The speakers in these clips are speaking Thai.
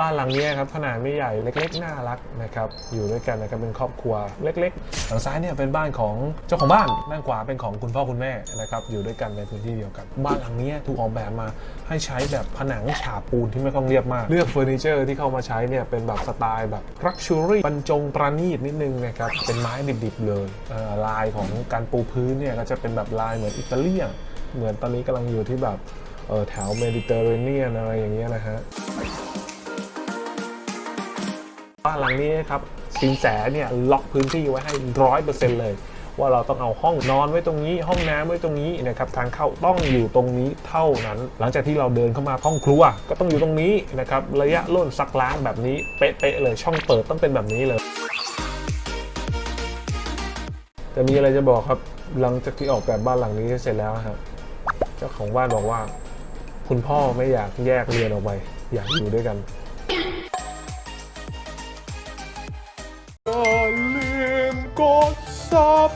บ้านหลังนี้ครับขนาดไม่ใหญ่เล็กๆน่ารักนะครับอยู่ด้วยกันนะครับเป็นครอบครัวเล็กๆทางซ้ายเนี่ยเป็นบ้านของเจ้าของบ้านด้านขวาเป็นของคุณพ่อคุณแม่นะครับอยู่ด้วยกันในพื้นที่เดียวกัน บ้านหลังนี้ถูกออกแบบมาให้ใช้แบบผนังฉาบปูนที่ไม่ต้องเรียบมาก เลือกเฟอร์นิเจอร์ที่เข้ามาใช้เนี่ยเป็นแบบสไตล์แบบรักชูรี่บรรจงประณีตนิดนึงนะครับเป็นไม้ดิบๆเลยลายของการปูพื้นเนี่ยก็จะเป็นแบบลายเหมือนอิตาเลียนเหมือนตอนนี้กำลังอยู่ที่แบบแถวเมดิเตอร์เรเนียนอะไรอย่างเงี้ยนะฮะ บ้านหลังนี้นะครับสินแสเนี่ยล็อกพื้นที่ไว้ให้ร้อยเปอร์เซ็นต์เลย ว่าเราต้องเอาห้องนอนไว้ตรงนี้ ห้องน้ำไว้ตรงนี้นะครับทางเข้าต้องอยู่ตรงนี้เท่านั้น หลังจากที่เราเดินเข้ามาห้องครัวก็ต้องอยู่ตรงนี้นะครับระยะล่นซักล้างแบบนี้เป๊ะๆเลยช่องเปิดต้องเป็นแบบนี้เลยแต่มีอะไรจะบอกครับหลังจากที่ออกแบบบ้านหลังนี้เสร็จแล้วครับ เจ้าของบ้านบอกว่า คุณพ่อไม่อยากแยกเรียนออกไป อยากอยู่ด้วยกัน ด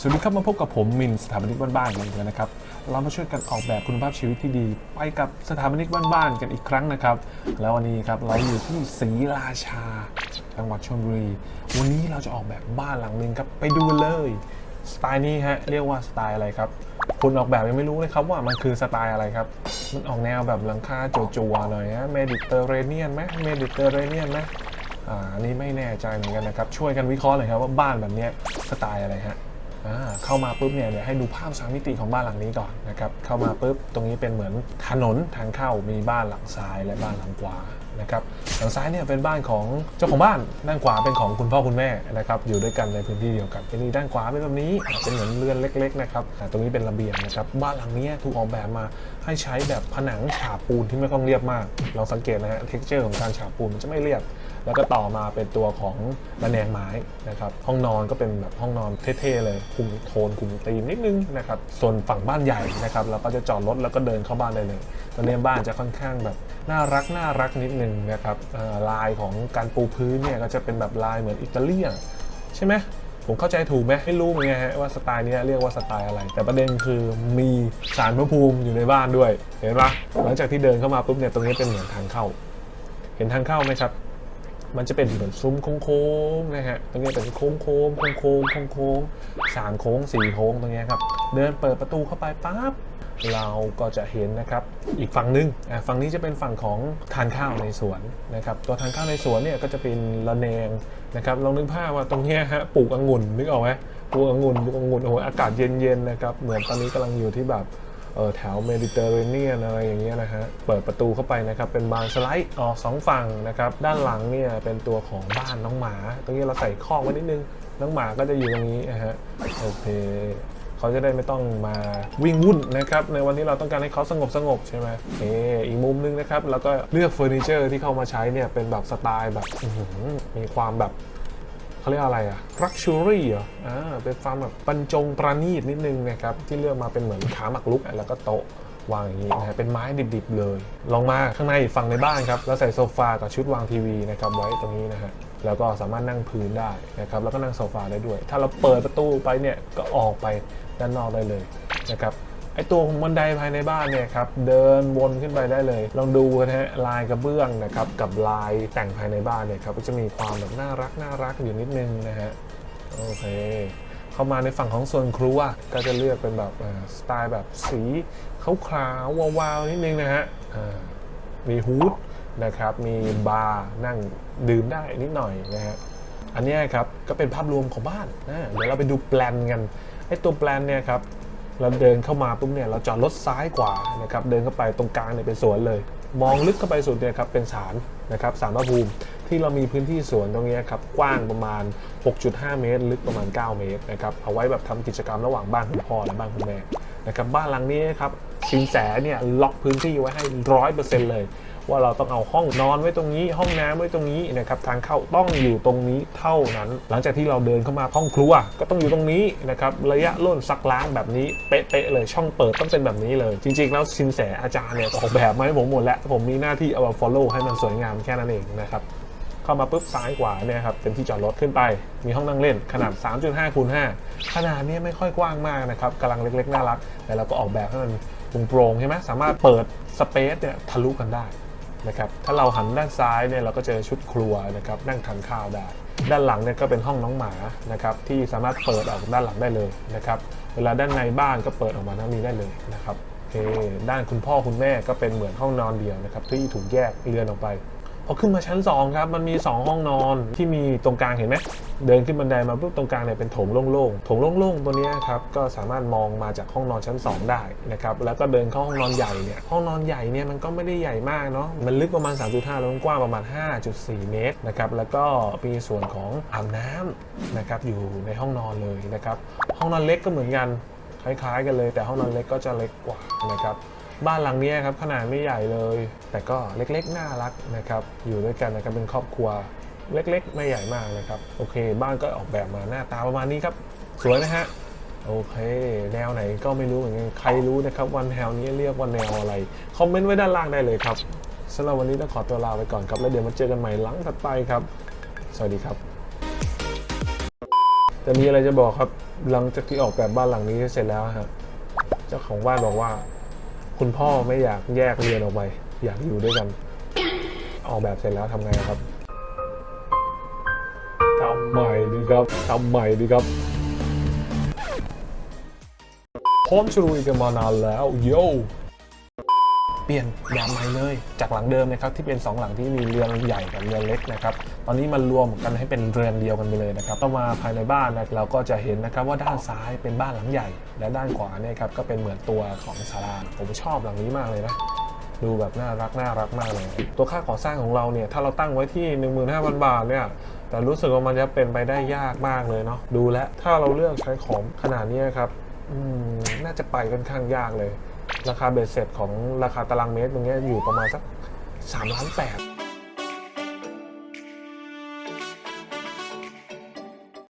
สวัสดีครับมาพบกับผมมินสถาปนิกบ้านๆกันอีกแล้วนะครับ เรามาช่วยกันออกแบบคุณภาพชีวิตที่ดี ไปกับสถาปนิกบ้านๆกันอีกครั้งนะครับ แล้ววันนี้ครับเราอยู่ที่ศรีราชาจังหวัดชลบุรี วันนี้เราจะออกแบบบ้านหลังหนึ่งครับไปดูเลย สไตล์นี้ฮะเรียกว่าสไตล์อะไรครับคุณออกแบบยังไม่รู้เลยครับว่ามันคือสไตล์อะไรครับ มันออกแนวแบบหลังคาจัวๆหน่อยฮะเมดิเตอร์เรเนียนไหมเมดิเตอร์เรเนียนไหมอ่านี่ไม่แน่ใจเหมือนกันนะครับ ช่วยกันวิเคราะห์เลยครับว่าบ้านแบบนี้สไตล์อะไรฮะ เข้ามาปุ๊บเนี่ยเดี๋ยวให้ดูภาพสามมิติของบ้านหลังนี้ก่อนนะครับเข้ามาปุ๊บตรงนี้เป็นเหมือนถนนทางเข้ามีบ้านหลังซ้ายและบ้านหลังขวานะครับหลังซ้ายเนี่ยเป็นบ้านของเจ้าของบ้านด้านขวาเป็นของคุณพ่อคุณแม่นะครับอยู่ด้วยกันในพื้นที่เดียวกันทีนี้ด้านขวาเป็นแบบนี้เป็นเหมือนเรือนเล็กๆนะครับอ่ตรงนี้เป็นระเบียงนะครับบ้านหลังนี้ถูกออกแบบมาให้ใช้แบบผนังฉาบปูนที่ไม่ต้องเรียบมากเราสังเกตนะฮะเท็กเจอร์ของการฉาบปูนมันจะไม่เรียบแล้วก็ต่อมาเป็นตัวของระแนงไม้นะครับห้องนอนก็เป็นแบบห้องนอนเท่ๆเลยคุมโทนคุมธีมนิดนึงนะครับส่วนฝั่งบ้านใหญ่นะครับเราก็จะจอดรถแล้วก็เดินเข้าบ้านได้เลยตอนนี้บ้านจะค่อนข้างแบบน่ารักน่ารักนิดนึงนะครับลายของการปูพื้นเนี่ยก็จะเป็นแบบลายเหมือนอิตาเลียนใช่ไหมผมเข้าใจถูกไหมไม่รู้เหมือนกันฮะว่าสไตล์นี้เรียกว่าสไตล์อะไร แต่ประเด็นคือมีสารพระภูมิอยู่ในบ้านด้วย เห็นปะหลังจากที่เดินเข้ามาปุ๊บเนี่ยตรงนี้เป็นเหมือนทางเข้า เห็นทางเข้าไหมครับ มันจะเป็นเหมือนซุ้มโค้งๆนะฮะตรงนี้เป็นโค้งโค้งโค้งโค้งโค้งสามโค้งสี่โค้งตรงนี้ครับเดินเปิดประตูเข้าไปปั๊บเราก็จะเห็นนะครับอีกฝั่งหนึงอะฝั่งนี้จะเป็นฝั่งของทานข้าวในสวนนะครับตัวทานข้าวในสวนเนี่ยก็จะเป็นระแนงนะครับลองนึกภาพว่าตรงเนี้ยฮะปลูกองุ่นนึกออกไหมปลูกองุ่นปลูกองุ่นโอ้โหอากาศเย็นๆนะครับเหมือนตอนนี้กำลังอยู่ที่แบบ แถวเมดิเตอร์เรเนียนอะไรอย่างเงี้ยนะฮะ เปิดประตูเข้าไปนะครับ เป็นบานสไลด์ออกสองฝั่งนะครับ ด้านหลังเนี่ยเป็นตัวของบ้านน้องหมา ตรงนี้เราใส่คอกไว้นิดนึง น้องหมาก็จะอยู่ตรงนี้นะฮะ โอเคเขาจะได้ไม่ต้องมาวิ่งวุ่นนะครับ ในวันนี้เราต้องการให้เขาสงบสงบใช่ไหมเอออีกมุมนึงนะครับ แล้วก็เลือกเฟอร์นิเจอร์ที่เข้ามาใช้เนี่ยเป็นแบบสไตล์แบบมีความแบบ เขาเรียกอะไรอะรักชูรี่เหรออ่าเป็นความแบบบรรจงประณีตนิดนึงนะครับที่เลือกมาเป็นเหมือนขาหมักลุกแล้วก็โต๊ะวางอย่างนี้นะฮะเป็นไม้ดิบๆเลย ลองมาข้างในฝั่งในบ้านครับ แล้วใส่โซฟากับชุดวางทีวีนะครับไว้ตรงนี้นะฮะแล้วก็สามารถนั่งพื้นได้นะครับแล้วก็นั่งโซฟาได้ด้วย ถ้าเราเปิดประตูไปเนี่ยก็ออกไปด้านนอกได้เลยนะครับ ไอตัวของบันไดภายในบ้านเนี่ยครับเดินวนขึ้นไปได้เลย ลองดูนะฮะลายกระเบื้องนะครับกับลายแต่งภายในบ้านเนี่ยครับก็จะมีความแบบน่ารักน่ารักอยู่นิดนึงนะฮะโอเคเข้ามาในฝั่งของส่วนครัวก็จะเลือกเป็นแบบสไตล์แบบสีขาวๆวาวๆนิดนึงนะฮะมีฮูดนะครับมีบาร์นั่งดื่มได้นิดหน่อยนะฮะอันนี้ครับก็เป็นภาพรวมของบ้านนะเดี๋ยวเราไปดูแปลนกันไอ้ตัวแปลนเนี่ยครับ เราเดินเข้ามาปุ๊บเนี่ยเราจอดรถซ้ายกว่านะครับเดินเข้าไปตรงกลางเนี่ยเป็นสวนเลย มองลึกเข้าไปสุดเนี่ยครับเป็นศาลนะครับศาลพระภูมิที่เรามีพื้นที่สวนตรงนี้ครับกว้างประมาณ 6.5 เมตร ลึกประมาณ 9 เมตรนะครับเอาไว้แบบทำกิจกรรมระหว่างบ้านคุณพ่อและบ้านคุณแม่นะครับบ้านหลังนี้ครับ สินแสเนี่ยล็อกพื้นที่ไว้ให้ร้อยเปอร์เซ็นต์เลย ว่าเราต้องเอาห้องนอนไว้ตรงนี้ ห้องน้ำไว้ตรงนี้นะครับทางเข้าต้องอยู่ตรงนี้เท่านั้น หลังจากที่เราเดินเข้ามาห้องครัวก็ต้องอยู่ตรงนี้นะครับระยะล่นซักล้างแบบนี้เป๊ะๆเลยช่องเปิดต้องเป็นแบบนี้เลย จริง ๆ แล้วสินแสอาจารย์เนี่ยออกแบบมาให้ผมหมดแล้วผมมีหน้าที่เอามา follow ให้มันสวยงามแค่นั้นเองนะครับเข้ามาปุ๊บซ้ายขวาเนี่ยครับเป็นที่จอดรถขึ้นไป มีห้องนั่งเล่นขนาด 3.5คูณ5ขนาดเนี้ไม่ค่อยกว้างมากนะครับกำลังเล็กๆ น่ารัก แต่เราก็ออกแบบให้มัน โปร่งๆใช่ไหมสามารถเปิดสเปซเนี่ยทะลุกันได้นะครับถ้าเราหันด้านซ้ายเนี่ยเราก็เจอชุดครัวนะครับนั่งทานข้าวได้ ด้านหลังเนี่ยก็เป็นห้องน้องหมานะครับที่สามารถเปิดออกด้านหลังได้เลยนะครับเวลาด้านในบ้านก็เปิดออกมาทางนี้ได้เลยนะครับด้านคุณพ่อคุณแม่ก็เป็นเหมือนห้องนอนเดียวนะครับที่ถูกแยกเรือนออกไป พอขึ้นมาชั้น 2 ครับ มันมี 2 ห้องนอนที่มีตรงกลางเห็นไหมเดินขึ้นบันไดมาปุ๊บตรงกลางเนี่ยเป็นโถงโล่งๆโถงโล่งๆตัวเนี้ยครับก็สามารถมองมาจากห้องนอนชั้น 2 ได้นะครับแล้วก็เดินเข้าห้องนอนใหญ่เนี่ยห้องนอนใหญ่เนี่ยมันก็ไม่ได้ใหญ่มากเนาะมันลึกประมาณ 3.5 แล้วกว้างประมาณ 5.4 เมตรนะครับแล้วก็มีส่วนของอ่างน้ำนะครับอยู่ในห้องนอนเลยนะครับห้องนอนเล็กก็เหมือนกันคล้ายๆ กันเลย แต่ห้องนอนเล็กก็จะเล็กกว่านะครับ บ้านหลังนี้ครับขนาดไม่ใหญ่เลย แต่ก็เล็กๆ น่ารักนะครับ อยู่ด้วยกันนะครับเป็นครอบครัวเล็กๆ ไม่ใหญ่มากนะครับ โอเค บ้านก็ออกแบบมาหน้าตาประมาณนี้ครับ สวยนะฮะโอเค แนวไหนก็ไม่รู้เหมือนกันใครรู้นะครับวันแนวนี้เรียกว่าแนวอะไรคอมเมนต์ไว้ด้านล่างได้เลยครับสำหรับวันนี้ต้องขอตัวลาไปก่อนครับ แล้วเดี๋ยวมาเจอกันใหม่หลังถัดไปครับ สวัสดีครับแต่มีอะไรจะบอกครับหลังจากที่ออกแบบบ้านหลังนี้เสร็จแล้วครับเจ้าของบ้านบอกว่า คุณพ่อไม่อยากแยกเรียนออกไป อยากอยู่ด้วยกัน ออกแบบเสร็จแล้วทำไงครับทำใหม่ดีครับทำใหม่ดีครับพร้อมชลุยกันมานานแล้วโย เปลี่ยนแบบใหม่เลย จากหลังเดิมนะครับที่เป็น 2 หลังที่มีเรือนใหญ่กับเรือนเล็กนะครับตอนนี้มันรวมกันให้เป็นเรือนเดียวกันไปเลยนะครับต้องมาภายในบ้านนะเราก็จะเห็นนะครับว่าด้านซ้ายเป็นบ้านหลังใหญ่ และด้านขวาเนี่ยครับก็เป็นเหมือนตัวของศาลาผมชอบหลังนี้มากเลยนะดูแบบน่ารักน่ารักมากเลย ตัวค่าก่อสร้างของเราเนี่ยถ้าเราตั้งไว้ที่ 15,000 บาทเนี่ยแต่รู้สึกว่ามันจะเป็นไปได้ยากมากเลยเนาะดูแลวถ้าเราเลือกใช้ของขนาดนี้ครับน่าจะไปค่อนข้างยากเลย ราคาเบสเสร็จของราคาตารางเมตรตรงนี้อยู่ประมาณสัก3ล้านแปด